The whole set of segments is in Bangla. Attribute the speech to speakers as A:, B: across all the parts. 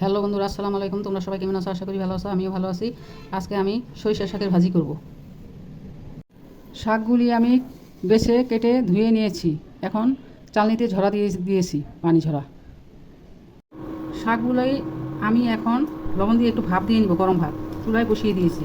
A: হ্যালো বন্ধুরা, আসসালামু আলাইকুম। তোমরা সবাই কেমন আছো? আশা করি ভালো আছো, আমিও ভালো আছি। আজকে আমি সরিষার শাকের ভাজি করব। শাকগুলি আমি বেছে কেটে ধুয়ে নিয়েছি। এখন চালনিতে ঝরা দিয়ে দিয়েছি, পানি ঝরা। শাকগুলোই আমি এখন লবণ দিয়ে একটু ভাপ দিয়ে নিব, গরম ভাত চুলায় বসিয়ে দিয়েছি।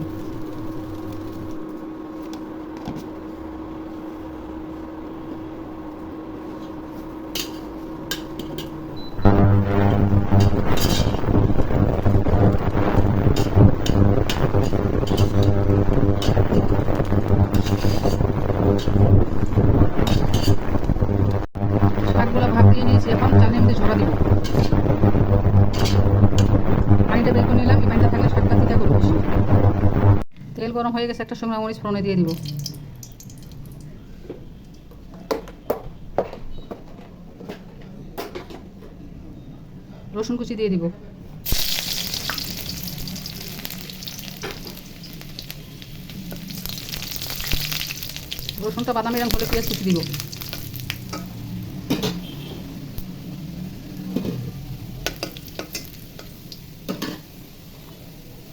A: শাকগুলো ভাপ দিয়ে নিয়েছি এখন, চালের মধ্যে ঝরা দিব। পানিটা বের করে নিলাম, এই পানিটা থাকলে শাকটা ফিটা করব। তেল গরম হয়ে গেছে, একটা শুকনো মরিচ ফোড়নে দিয়ে দিব। রসুন কুচি দিয়ে দিব। রসুনটা বাদামি রঙ হলে পেঁয়াজ কুচি দিব।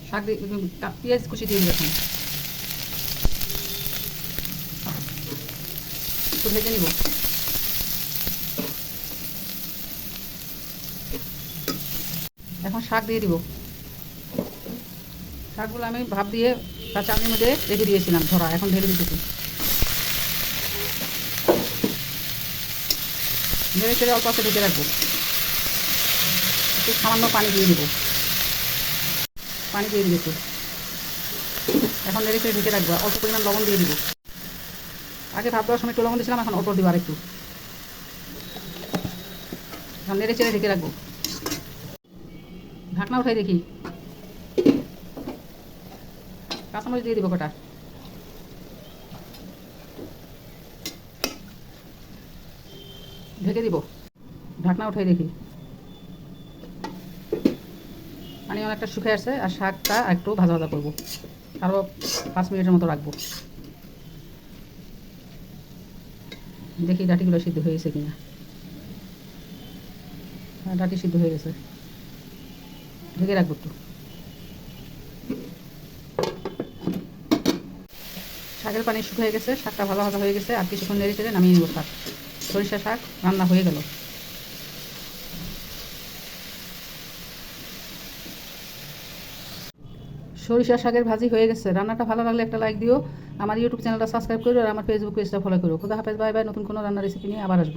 A: শাক পেঁয়াজ কুচি দিয়ে দিবে এখন। ভেজে নিব। এখন শাক দিয়ে দিব। শাকগুলো আমি ভাপ দিয়ে চাটনির মধ্যে রেখে দিয়েছিলাম ধরা, এখন ঢেলে দিতেছি। নেড়ে চেড়ে অল্প আছে ঢেকে রাখব। একটু সামান্য পানি দিয়ে দিব। পানি দিয়ে দিয়েছি এখন নেড়ে চেড়ে ঢেকে রাখব, অল্প পরিমাণ লবণ দিয়ে দিব। আগে ভাত দেওয়ার সময় একটু লবণ দিয়েছিলাম, এখন অল্প দিব আর একটু এখন নেড়ে চেড়ে ঢেকে রাখব। ঢাকনা উঠাই দেখি। কাঁচামরিচ দিয়ে দিব কটা? ঢেকে দিব। ঢাকনা উঠাই দেখি। পানি অনেকটা শুকিয়ে আসছে আর শাকটা একটু ভাজা ভাজা করব। আরও পাঁচ মিনিটের মতো রাখব। দেখি ডাটিগুলো সিদ্ধ হয়ে গেছে কিনা। হ্যাঁ ডাটি সিদ্ধ হয়ে গেছে। ঢেকে রাখব একটু। শাকের পানি শুকিয়ে গেছে, শাকটা ভালো ভাজা হয়ে গেছে, আর কিছুক্ষণ নেড়ে চেড়ে নামিয়ে নেব শাক। সরিষা শাক, রান্না হয়ে গেল। সরিষা শাকের ভাজি হয়ে গেছে। রান্নাটা ভালো লাগলে একটা লাইক দিও। আমার ইউটিউব চ্যানেলটা সাবস্ক্রাইব করো আর আমার ফেসবুক পেজটা ফলো করো খুদা হাফেজ বাই বাই নতুন কোনো রান্নার রেসিপি নিয়ে আবার আসব।